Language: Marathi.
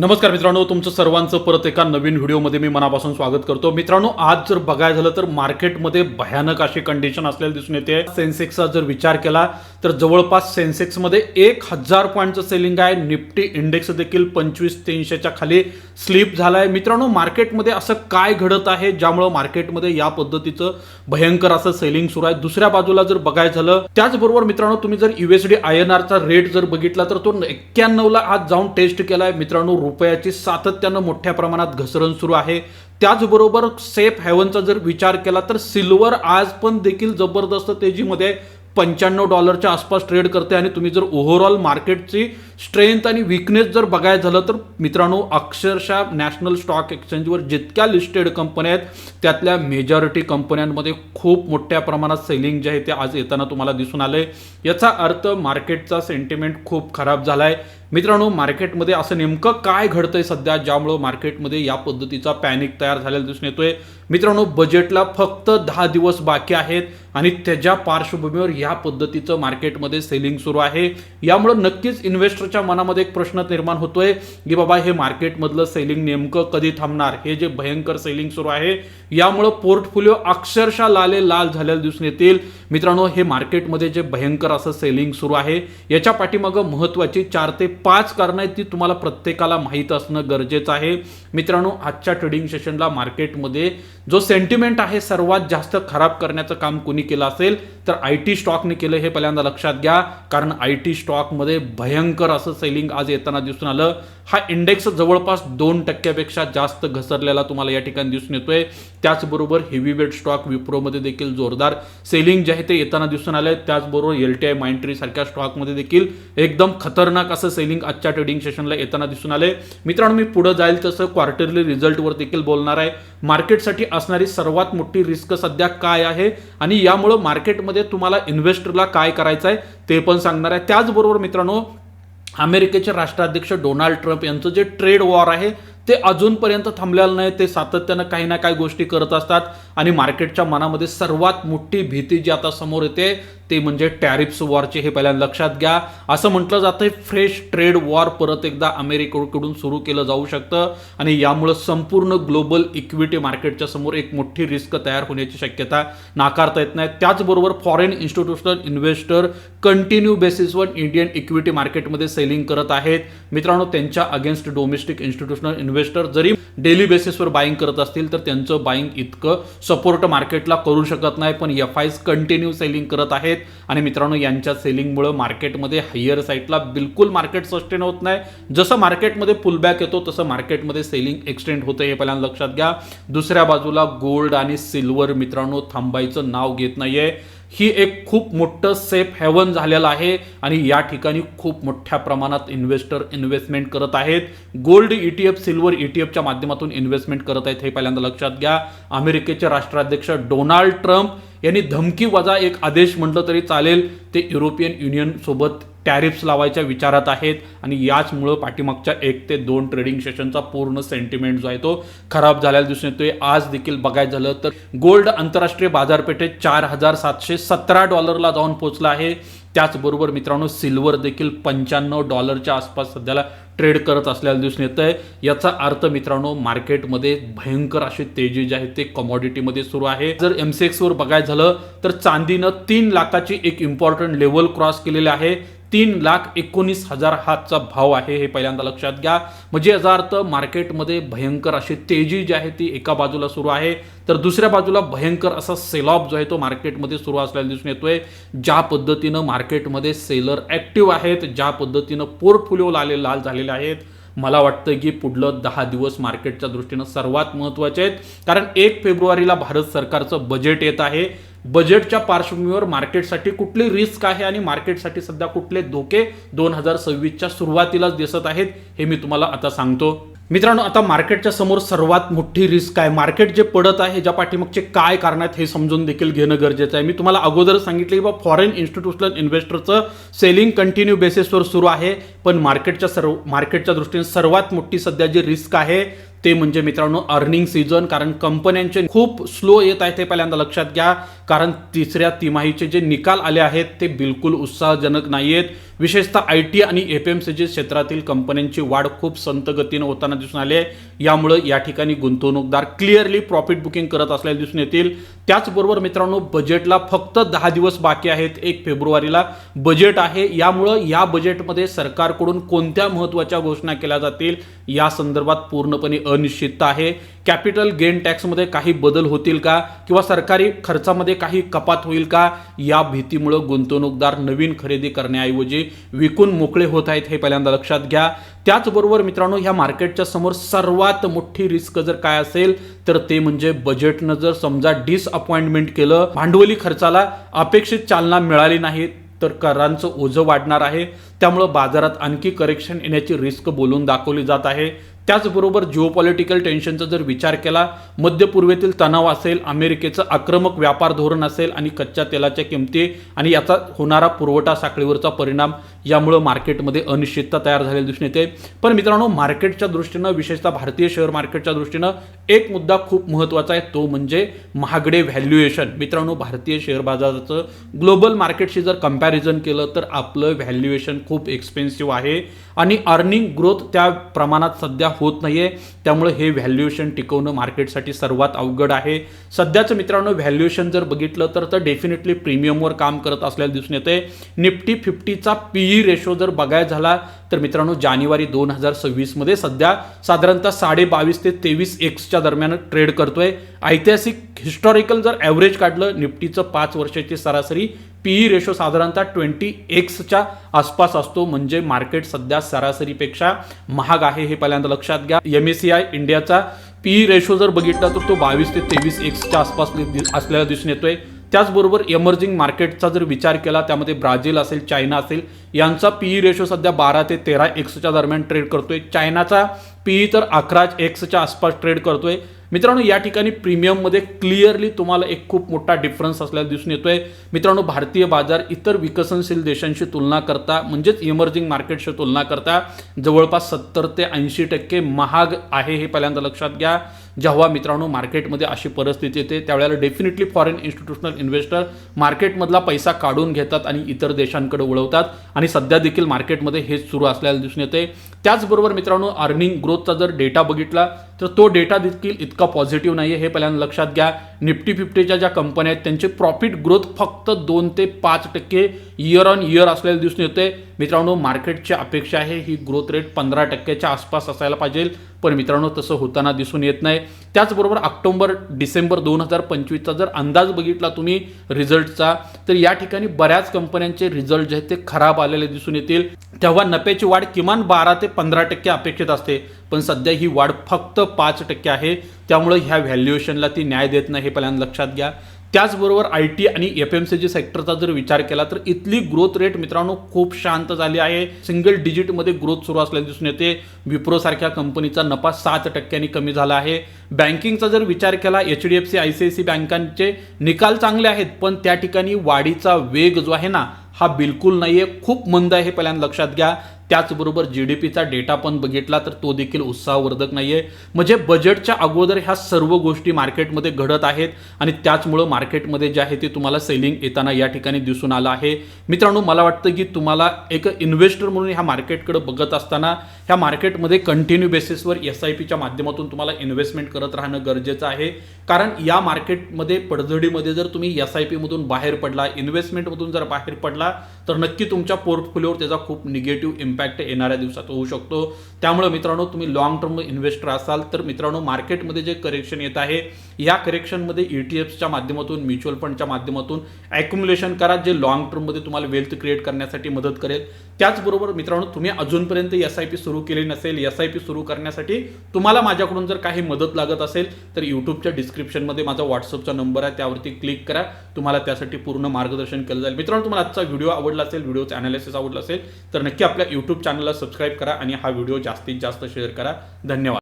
नमस्कार मित्रांनो तुमचं सर्वांचं परत एका नवीन व्हिडिओमध्ये मी मनापासून स्वागत करतो. मित्रांनो आज जर बघायला झालं तर मार्केटमध्ये भयानक अशी कंडिशन असलेली दिसून येते. सेन्सेक्सचा जर विचार केला तर जवळपास सेन्सेक्समध्ये एक हजार पॉईंटचं सेलिंग आहे. निफ्टी इंडेक्स देखील पंचवीस तीनशेच्या खाली स्लिप झाला आहे मित्रांनो मार्केटमध्ये असं काय घडत आहे ज्यामुळं मार्केटमध्ये या पद्धतीचं भयंकर असं सेलिंग सुरू आहे? दुसऱ्या बाजूला जर बघायचं झालं त्याचबरोबर मित्रांनो तुम्ही जर युएसडी आय एन आरचा रेट जर बघितला तर तो एक्क्याण्णवला आज जाऊन टेस्ट केलाय. मित्रांनो रुपयाची सातत्यानं मोठ्या प्रमाणात घसरण सुरू आहे. त्याचबरोबर सेफ हेवनचा जर विचार केला तर सिल्वर आज पण देखील जबरदस्त तेजीमध्ये पंच्याण्णव डॉलरच्या आसपास ट्रेड करते आणि तुम्ही जर ओव्हरऑल मार्केटची स्ट्रेंथ आणि विकनेस जर बघायचं झालं तर मित्रांनो अक्षरशः नॅशनल स्टॉक एक्सचेंजवर जितक्या लिस्टेड कंपन्या आहेत त्यातल्या मेजॉरिटी कंपन्यांमध्ये खूप मोठ्या प्रमाणात सेलिंग जे आहे ते आज येताना तुम्हाला दिसून आलं आहे याचा अर्थ मार्केटचा सेंटिमेंट खूप खराब झाला आहे मित्रांनो मार्केटमध्ये असं नेमकं काय घडतंय सध्या ज्यामुळं मार्केटमध्ये या पद्धतीचा पॅनिक तयार झालेला दिसून येतोय? मित्रांनो बजेटला फक्त दहा दिवस बाकी आहेत आणि त्याच्या पार्श्वभूमीवर या पद्धतीचं मार्केटमध्ये सेलिंग सुरू आहे. यामुळं नक्कीच इन्व्हेस्टरच्या मनामध्ये एक प्रश्न निर्माण होतोय की बाबा हे मार्केटमधलं सेलिंग नेमकं कधी थांबणार? हे जे भयंकर सेलिंग सुरू आहे यामुळं पोर्टफोलिओ अक्षरशः लाले लाल झालेले दिसून येतील. मित्रांनो हे मार्केटमध्ये जे भयंकर असं सेलिंग सुरू आहे याच्या पाठीमागं महत्वाची चार ते पाच कारणं आहेत ती तुम्हाला प्रत्येकाला माहीत असणं गरजेचं आहे. मित्रांनो आजच्या ट्रेडिंग सेशनला मार्केटमध्ये जो सेंटिमेंट आहे सर्वात जास्त खराब करण्याचं काम कोणी केलं असेल तर आय टी स्टॉकने केलं हे पहिल्यांदा लक्षात घ्या. कारण आय टी स्टॉकमध्ये भयंकर असं सेलिंग आज येताना दिसून आलं. हा इंडेक्स जवळपास दोन टक्क्यापेक्षा जास्त घसरलेला तुम्हाला या ठिकाणी दिसून येतोय. त्याचबरोबर हेवी वेट स्टॉक विप्रोमध्ये देखील जोरदार सेलिंग जे आहे ते येताना दिसून आलंय. त्याचबरोबर एल टी आय माइंट्री सारख्या स्टॉकमध्ये देखील एकदम खतरनाक असं सेलिंग आजच्या ट्रेडिंग सेशनला येताना दिसून आले मित्रांनो मी पुढे जाईल तसं क्वार्टरली रिझल्टवर देखील बोलणार आहे. मार्केटसाठी असणारी सर्वात मोठी रिस्क सध्या काय आहे? आणि यामुळं मार्केटमध्ये तुम्हाला इन्व्हेस्टरला काय करायचं आहे ते पण सांगणार आहे. त्याचबरोबर मित्रांनो अमेरिकेचे राष्ट्राध्यक्ष डोनाल्ड ट्रम्प यांचं जे ट्रेड वॉर आहे ते अजूनपर्यंत थांबलेलं नाही. ते सातत्यानं काही ना काही गोष्टी करत असतात. आणि मार्केटच्या मनामध्ये सर्वात मोठी भीती जी आता समोर येते ते म्हणजे टॅरिफ्स वॉरचे हे पहिल्यांदा लक्षात घ्या. असं म्हटलं जातं फ्रेश ट्रेड वॉर परत एकदा अमेरिकेकडून सुरू केलं जाऊ शकतं आणि यामुळं संपूर्ण ग्लोबल इक्विटी मार्केटच्या समोर एक मोठी रिस्क तयार होण्याची शक्यता नाकारता येत नाही. त्याचबरोबर फॉरेन इन्स्टिट्यूशनल इन्व्हेस्टर कंटिन्यू बेसिसवर इंडियन इक्विटी मार्केटमध्ये सेलिंग करत आहेत. मित्रांनो त्यांच्या अगेन्स्ट डोमेस्टिक इन्स्टिट्यूशनल इन्व्हेस्टर जरी डेली बेसिसवर बाईंग करत असतील तर त्यांचं बाईंग इतकं सपोर्ट मार्केटला करू शकत नाही. पण एफ आयज कंटिन्यू सेलिंग करत आहेत. आणि मित्रांनो यांच्या सेलिंगमुळं मार्केटमध्ये हायर साईडला बिलकुल मार्केट सस्टेन होत नाही. जसं मार्केटमध्ये पुलबॅक येतो तसं मार्केटमध्ये सेलिंग एक्सटेंड होतं हे पहिल्यांदा लक्षात घ्या. दुसऱ्या बाजूला गोल्ड आणि सिल्वर मित्रांनो थांबायचं नाव घेत नाहीये. ही एक खूप मोठं सेफ हेवन झालेलं आहे आणि या ठिकाणी खूप मोठ्या प्रमाणात इन्व्हेस्टर इन्व्हेस्टमेंट करत आहेत. गोल्ड ईटीएफ सिल्वर ईटीएफच्या माध्यमातून इन्व्हेस्टमेंट करत आहेत हे पहिल्यांदा लक्षात घ्या. अमेरिकेचे राष्ट्राध्यक्ष डोनाल्ड ट्रम्प यांनी धमकी वजा एक आदेश म्हटलं तरी चालेल. ते युरोपियन युनियनसोबत टॅरिफ्स लावायच्या विचारात आहेत आणि याचमुळं पाठीमागच्या एक ते दोन ट्रेडिंग सेशनचा पूर्ण सेंटिमेंट जो आहे तो खराब झालेला दिसून येतोय. आज देखील बघायचं झालं तर गोल्ड आंतरराष्ट्रीय बाजारपेठेत चार हजार सातशे सतरा डॉलरला जाऊन पोहोचला आहे. त्याचबरोबर मित्रांनो सिल्वर देखील पंच्याण्णव डॉलरच्या आसपास सध्याला ट्रेड करत असल्याला दिसून येत आहे याचा अर्थ मित्रांनो मार्केटमध्ये भयंकर अशी तेजी जी आहे ते कमॉडिटीमध्ये सुरू आहे. जर एमसीएक्सवर बघायचं झालं तर चांदीनं तीन लाखाची एक इम्पॉर्टंट लेवल क्रॉस केलेली आहे. तीन लाख एकोणीस हजार हातचा भाव आहे हे पहिल्यांदा लक्षात घ्या. म्हणजे याचा अर्थ मार्केटमध्ये भयंकर अशी तेजी जी आहे ती एका बाजूला सुरू आहे. तर दुसऱ्या बाजूला भयंकर असा सेलॉफ जो आहे तो मार्केटमध्ये सुरू असलेला दिसून येतोय. ज्या पद्धतीनं मार्केटमध्ये सेलर ॲक्टिव्ह आहेत ज्या पद्धतीनं पोर्टफोलिओ लाले लाल झालेले आहेत मला वाटतं की पुढलं दहा दिवस मार्केटच्या दृष्टीनं सर्वात महत्त्वाचे आहेत. कारण एक फेब्रुवारीला भारत सरकारचं बजेट येत आहे. बजेटच्या पार्श्वभूमीवर मार्केटसाठी कुठली रिस्क आहे आणि मार्केटसाठी सध्या कुठले धोके दोन हजार सव्वीसच्या सुरुवातीलाच दिसत आहेत हे मी तुम्हाला आता सांगतो. मित्रांनो आता मार्केटच्या समोर सर्वात मोठी रिस्क आहे. मार्केट जे पडत आहे ज्या पाठीमागचे काय कारण आहेत हे समजून देखील घेणं गरजेचं आहे. मी तुम्हाला अगोदर सांगितलं की बा फॉरेन इन्स्टिट्यूशनल इन्व्हेस्टरचं सेलिंग कंटिन्यू बेसिसवर सुरू आहे. पण मार्केटच्या सर्व मार्केटच्या दृष्टीने सर्वात मोठी सध्या जी रिस्क आहे ते म्हणजे मित्रांनो अर्निंग सीझन कारण कंपन्यांचे खूप स्लो येत आहे ते पहिल्यांदा लक्षात घ्या. कारण तिसऱ्या तिमाहीचे जे निकाल आले आहेत ते बिलकुल उत्साहजनक नाही आहेत विशेषतः आय टी आणि एफ एम सी जी क्षेत्रातील कंपन्यांची वाढ खूप संत गतीनं होताना दिसून आली आहे. यामुळं या ठिकाणी गुंतवणूकदार क्लिअरली प्रॉफिट बुकिंग करत असल्याचे दिसून येतील. त्याचबरोबर मित्रांनो बजेटला फक्त दहा दिवस बाकी आहेत एक फेब्रुवारीला. बजेट आहे यामुळं या बजेटमध्ये सरकारकडून कोणत्या महत्त्वाच्या घोषणा केल्या जातील या संदर्भात पूर्णपणे अनिश्चितता आहे. कॅपिटल गेन टॅक्समध्ये काही बदल होतील का? किंवा सरकारी खर्चामध्ये काही कपात होईल का? या भीतीमुळं गुंतवणूकदार नवीन खरेदी करण्याऐवजी विकून मोकळे होत आहेत हे पहिल्यांदा लक्षात घ्या. त्याचबरोबर मित्रांनो ह्या मार्केटच्या समोर सर्वात मोठी रिस्क जर काय असेल तर ते म्हणजे बजेटनं जर समजा डिसअपॉइंटमेंट केलं भांडवली खर्चाला अपेक्षित चालना मिळाली नाही तर करांचं ओझं वाढणार आहे. त्यामुळं बाजारात आणखी करेक्शन येण्याची रिस्क बोलून दाखवली जात आहे. त्याचबरोबर जिओपॉलिटिकल टेन्शनचा जर विचार केला मध्य पूर्वेतील तणाव असेल अमेरिकेचं आक्रमक व्यापार धोरण असेल आणि कच्च्या तेलाच्या किमती आणि याचा होणारा पुरवठा साखळीवरचा परिणाम यामुळं मार्केटमध्ये अनिश्चितता तयार झालेली दिसून येते. पण मित्रांनो मार्केटच्या दृष्टीनं विशेषतः भारतीय शेअर मार्केटच्या दृष्टीनं एक मुद्दा खूप महत्त्वाचा आहे तो म्हणजे महागडे व्हॅल्युएशन मित्रांनो भारतीय शेअर बाजाराचं ग्लोबल मार्केटशी जर कंपॅरिझन केलं तर आपलं व्हॅल्युएशन खूप एक्सपेन्सिव्ह आहे. आणि अर्निंग ग्रोथ त्या प्रमाणात सध्या होत नाही आहे त्यामुळे हे व्हॅल्युएशन टिकवणं मार्केटसाठी सर्वात अवघड आहे. सध्याचं मित्रांनो व्हॅल्युएशन जर बघितलं तर तर डेफिनेटली प्रीमियमवर काम करत असल्याला दिसून येते निफ्टी फिफ्टीचा पीई रेशो जर बघायला झाला तर मित्रांनो जानेवारी दोन हजार सव्वीसमध्ये सध्या साधारणतः साडे बावीस ते तेवीस एक्सच्या दरम्यान ट्रेड करतोय. ऐतिहासिक हिस्टॉरिकल जर ॲव्हरेज काढलं निफ्टीचं पाच वर्षाची सरासरी पी ई रेशो साधारणतः ट्वेंटी एक्सच्या आसपास असतो. म्हणजे मार्केट सध्या सरासरीपेक्षा महाग आहे हे पहिल्यांदा लक्षात घ्या. एम एस सी आय इंडियाचा पी ई रेशो जर बघितला तर तो बावीस ते तेवीस एक्सच्या आसपास असलेला दिसून येतोय. त्याचबरोबर एमर्जिंग मार्केटचा जर विचार केला त्यामध्ये ब्राझील असेल चायना असेल यांचा पीई रेशो सध्या बारा ते तेरा एक्सच्या दरम्यान ट्रेड करतोय. चायनाचा पीई तर अकरा एक्सच्या आसपास ट्रेड करतोय. मित्रांनो या ठिकाणी प्रीमियममध्ये क्लिअरली तुम्हाला एक खूप मोठा डिफरन्स असल्याला दिसून येतोय. मित्रांनो भारतीय बाजार इतर विकसनशील देशांशी तुलना करता म्हणजेच इमर्जिंग मार्केटशी तुलना करता जवळपास सत्तर ते ऐंशी टक्के महाग आहे हे पहिल्यांदा लक्षात घ्या. जेव्हा मित्रांनो मार्केटमध्ये अशी परिस्थिती येते त्यावेळेला डेफिनेटली फॉरेन इन्स्टिट्यूशनल इन्व्हेस्टर मार्केटमधला पैसा काढून घेतात आणि इतर देशांकडे वळवतात. आणि सध्या देखील मार्केटमध्ये हेच सुरू असल्याला दिसून येते. त्याचबरोबर मित्रांनो अर्निंग ग्रोथचा जर डेटा बघितला तर तो डेटा देखील इतका पॉझिटिव्ह नाही आहे हे पहिल्यांदा लक्षात घ्या. निफ्टी फिफ्टीच्या ज्या कंपन्या आहेत त्यांचे प्रॉफिट ग्रोथ फक्त दोन ते पाच टक्के इयर ऑन इयर असलेलं दिसून येते मित्रांनो मार्केटची अपेक्षा आहे ही ग्रोथ रेट पंधरा टक्क्याच्या आसपास असायला पाहिजे. पण मित्रांनो तसं होताना दिसून येत नाही. त्याचबरोबर ऑक्टोबर डिसेंबर दोन हजार पंचवीसचा जर अंदाज बघितला तुम्ही रिझल्टचा तर या ठिकाणी बऱ्याच कंपन्यांचे रिझल्ट जे आहेत ते खराब आलेले दिसून येतील. तेव्हा नफ्याची वाढ किमान बारा ते पंधरा टक्के अपेक्षित असते पण सध्या ही वाढ फक्त पाच टक्के आहे. त्यामुळे ह्या व्हॅल्युएशनला ती न्याय देत नाही हे पहिल्यांदा लक्षात घ्या. त्याचबरोबर आय टी आणि एफ एम सी जी सेक्टरचा जर विचार केला तर इथली ग्रोथ रेट मित्रांनो खूप शांत झाली आहे. सिंगल डिजिटमध्ये ग्रोथ सुरू असल्याचे दिसून येते. विप्रो सारख्या कंपनीचा नफा सात टक्क्यांनी कमी झाला आहे. बँकिंगचा जर विचार केला H D F C I C I C बँकांचे निकाल चांगले आहेत पण त्या ठिकाणी वाढीचा वेग जो आहे ना हा बिलकुल नाही आहे खूप मंद आहे हे पहिल्यांदा लक्षात घ्या. त्याचबरोबर जी डी पीचा डेटा पण बघितला तर तो देखील उत्साहवर्धक नाही आहे म्हणजे बजेटच्या अगोदर ह्या सर्व गोष्टी मार्केटमध्ये घडत आहेत आणि त्याचमुळं मार्केटमध्ये जे आहे ते तुम्हाला सेलिंग येताना या ठिकाणी दिसून आलं आहे. मित्रांनो मला वाटतं की तुम्हाला एक इन्व्हेस्टर म्हणून ह्या मार्केटकडे बघत असताना ह्या मार्केटमध्ये कंटिन्यू बेसिसवर एस आय पीच्या माध्यमातून तुम्हाला इन्व्हेस्टमेंट करत राहणं गरजेचं आहे. कारण या मार्केटमध्ये पडझडीमध्ये जर तुम्ही एस आय पीमधून बाहेर पडला इन्व्हेस्टमेंटमधून जर बाहेर पडला तर नक्की तुमच्या पोर्टफोलिओवर त्याचा खूप निगेटिव्ह इम्पॅक्ट येणाऱ्या दिवसात होऊ शकतो. त्यामुळे मित्रांनो तुम्ही लॉंग टर्म इन्व्हेस्टर असाल तर मित्रांनो मार्केटमध्ये जे करेक्शन येत आहे या करेक्शनमध्ये ई टी एफच्या माध्यमातून म्युच्युअल फंडच्या माध्यमातून ॲक्युम्युलेशन करा जे लॉंग टर्ममध्ये तुम्हाला वेल्थ क्रिएट करण्यासाठी मदत करेल. त्याचबरोबर मित्रांनो तुम्ही अजूनपर्यंत एस आय पी सुरू केली नसेल एस आय पी सुरू करण्यासाठी तुम्हाला माझ्याकडून जर काही मदत लागत असेल तर यूट्यूबच्या डिस्क्रिप्शनमध्ये माझा व्हॉट्सअपचा नंबर आहे त्यावरती क्लिक करा. तुम्हाला त्यासाठी पूर्ण मार्गदर्शन केलं जाईल. मित्रांनो तुम्हाला आजचा व्हिडिओ आवडला असेल व्हिडिओचं अनालिसिस आवडलं असेल तर नक्की आपल्या यूट्यूब चॅनलला सबस्क्राईब करा आणि हा व्हिडिओ जास्तीत जास्त शेअर करा. धन्यवाद.